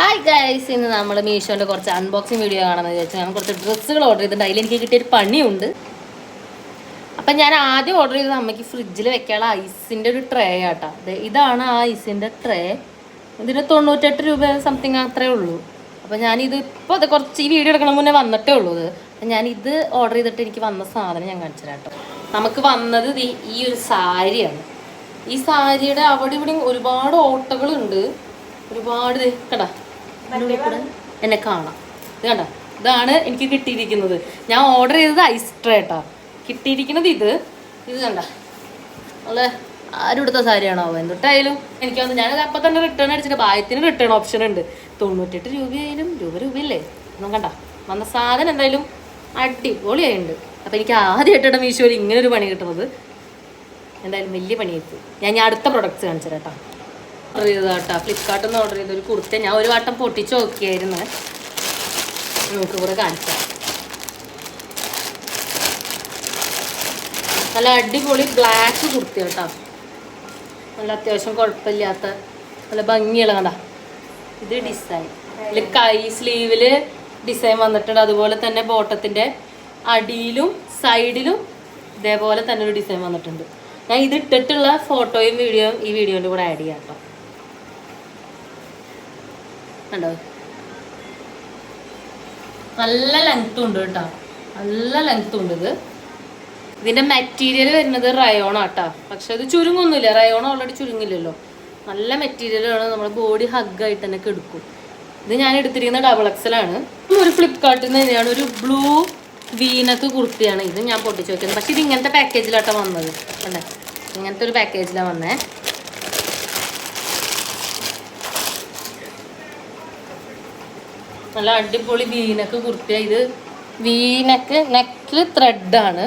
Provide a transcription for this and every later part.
Hi guys ഇന്ന് നമ്മൾ മീഷോന്റെ കുറച്ച് അൺബോക്സിങ് വീഡിയോ കാണാമെന്ന് വിചാരിച്ചു. ഞാൻ കുറച്ച് ഡ്രസ്സുകൾ ഓർഡർ ചെയ്തിട്ടുണ്ട്. അതിൽ എനിക്ക് കിട്ടിയൊരു പണിയുണ്ട്. അപ്പം ഞാൻ ആദ്യം ഓർഡർ ചെയ്തത് അമ്മയ്ക്ക് ഫ്രിഡ്ജിൽ വെക്കാനുള്ള ഐസിന്റെ ഒരു ട്രേ ആട്ടാ. ഇതാണ് ആ ഐസിന്റെ ട്രേ ഇതിന് തൊണ്ണൂറ്റെട്ട് രൂപ സംതിങ് അത്രേ ഉള്ളൂ. അപ്പം ഞാനിത് ഇപ്പോൾ അത് കുറച്ച് ഈ വീഡിയോ എടുക്കണ മുന്നേ വന്നിട്ടേ ഉള്ളൂ ഇത്. ഞാനിത് ഓർഡർ ചെയ്തിട്ട് എനിക്ക് വന്ന സാധനം ഞാൻ കാണിച്ചു കേട്ടോ. നമുക്ക് വന്നത് ഈ ഒരു സാരിയാണ്. ഈ സാരിയുടെ അവിടെ ഇവിടെ ഒരുപാട് ഓട്ടകളുണ്ട്. ഒരുപാട് ഇതിനുള്ളിൽ കൂടെ. എന്നെ കാണാം. ഇത് കണ്ടോ? ഇതാണ് എനിക്ക് കിട്ടിയിരിക്കുന്നത്. ഞാൻ ഓർഡർ ചെയ്തത് ഐസ് ട്രേ കേട്ടോ കിട്ടിയിരിക്കുന്നത് ഇത്. ഇത് കണ്ട? നല്ല ആരും എടുത്ത സാരിയാണോ എന്തൊട്ടായാലും എനിക്ക് വന്ന് ഞാനത് അപ്പം തന്നെ റിട്ടേൺ അടിച്ചിട്ട് ബായത്തിന് റിട്ടേൺ ഓപ്ഷൻ ഉണ്ട്. തൊണ്ണൂറ്റെട്ട് രൂപയായാലും രൂപ രൂപയല്ലേ? ഒന്നും കണ്ട. വന്ന സാധനം എന്തായാലും അടിപൊളിയായിട്ടുണ്ട്. അപ്പം എനിക്ക് ആദ്യമായിട്ടാണ് മീഷോയിൽ ഇങ്ങനെ ഒരു പണി കിട്ടുന്നത്. എന്തായാലും വലിയ പണിയായി ഞാൻ ഞാൻ അടുത്ത പ്രൊഡക്ട്സ് കാണിച്ചു കേട്ടോ. ഓർഡർ ഫ്ലിപ്പ്കാർട്ടിൽ ഫ്ലിപ്കാർട്ടിൽ നിന്ന് ഓർഡർ ചെയ്ത ഒരു കുർത്ത ഞാൻ ഒരു വട്ടം പൊട്ടിച്ച് നോക്കിയായിരുന്നു. നമുക്ക് കൂടെ കാണിച്ചാൽ നല്ല അടിപൊളി ബ്ലാക്ക് കുർത്ത കേട്ടോ. നല്ല അത്യാവശ്യം കുഴപ്പമില്ലാത്ത നല്ല ഭംഗിയുള്ള കണ്ട? ഇത് ഡിസൈൻ ഇതിൽ കൈ സ്ലീവിൽ ഡിസൈൻ വന്നിട്ടുണ്ട്. അതുപോലെ തന്നെ ബോട്ടത്തിന്റെ അടിയിലും സൈഡിലും ഇതേപോലെ തന്നെ ഒരു ഡിസൈൻ വന്നിട്ടുണ്ട്. ഞാൻ ഇത് ഫോട്ടോയും വീഡിയോയും ഈ വീഡിയോന്റെ കൂടെ ആഡ് ചെയ്യാം കേട്ടോ. കണ്ടോ? നല്ല ലെങ്ത്തും ഉണ്ട് കേട്ടോ. നല്ല ലെങ്ത്തും ഉണ്ട് ഇത്. ഇതിന്റെ മെറ്റീരിയൽ വരുന്നത് റയോൺ കേട്ടോ പക്ഷെ ഇത് ചുരുങ്ങൊന്നുമില്ല. Rayon already ചുരുങ്ങില്ലല്ലോ. നല്ല മെറ്റീരിയലാണ് നമ്മുടെ ബോഡി ഹഗ് ആയിട്ട് തന്നെ എടുക്കും ഇത് ഞാൻ എടുത്തിരിക്കുന്ന ഡബിൾ എക്സൽ ആണ്. ഒരു ഫ്ലിപ്കാർട്ടിൽ നിന്ന് തന്നെയാണ്. ഒരു ബ്ലൂ വീനക്ക് കുർത്തിയാണ് ഇത് ഞാൻ പൊട്ടിച്ച് വെക്കുന്നത്. പക്ഷെ ഇത് ഇങ്ങനത്തെ പാക്കേജിലാട്ടോ വന്നത്. കണ്ടേ? ഇങ്ങനത്തെ ഒരു പാക്കേജിലാണ് വന്നേ. നല്ല അടിപൊളി വീനക്ക് കുർത്തിയാണ് ഇത് വീനക്ക് നെക്കിൽ ത്രെഡാണ്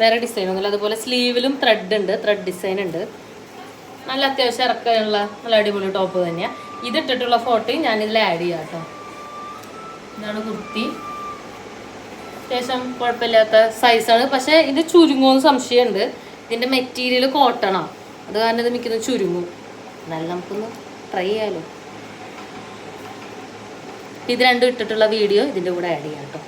വേറെ ഡിസൈൻ ഒന്നുമില്ല. അതുപോലെ സ്ലീവിലും ത്രെഡ് ഉണ്ട്. ത്രെഡ് ഡിസൈൻ ഉണ്ട്. നല്ല അത്യാവശ്യം ഇറക്കാനുള്ള നല്ല അടിപൊളി ടോപ്പ് തന്നെയാണ് ഇത് ഇട്ടിട്ടുള്ള ഞാൻ ഇതിൽ ആഡ് ചെയ്യാം കേട്ടോ. ഇതാണ് കുർത്തി. അത്യാവശ്യം കുഴപ്പമില്ലാത്ത സൈസാണ് പക്ഷേ ഇത് ചുരുങ്ങുമെന്ന് സംശയമുണ്ട്. ഇതിന്റെ മെറ്റീരിയൽ കോട്ടണാണ് അത് കാരണം ഇത് മിക്കുന്നത് ചുരുങ്ങും. എന്നാലും നമുക്കൊന്ന് ട്രൈ ചെയ്യാമല്ലോ ഇത് രണ്ടും ഇട്ടിട്ടുള്ള വീഡിയോ ഇതിന്റെ കൂടെ ആഡ് ചെയ്യാം കേട്ടോ.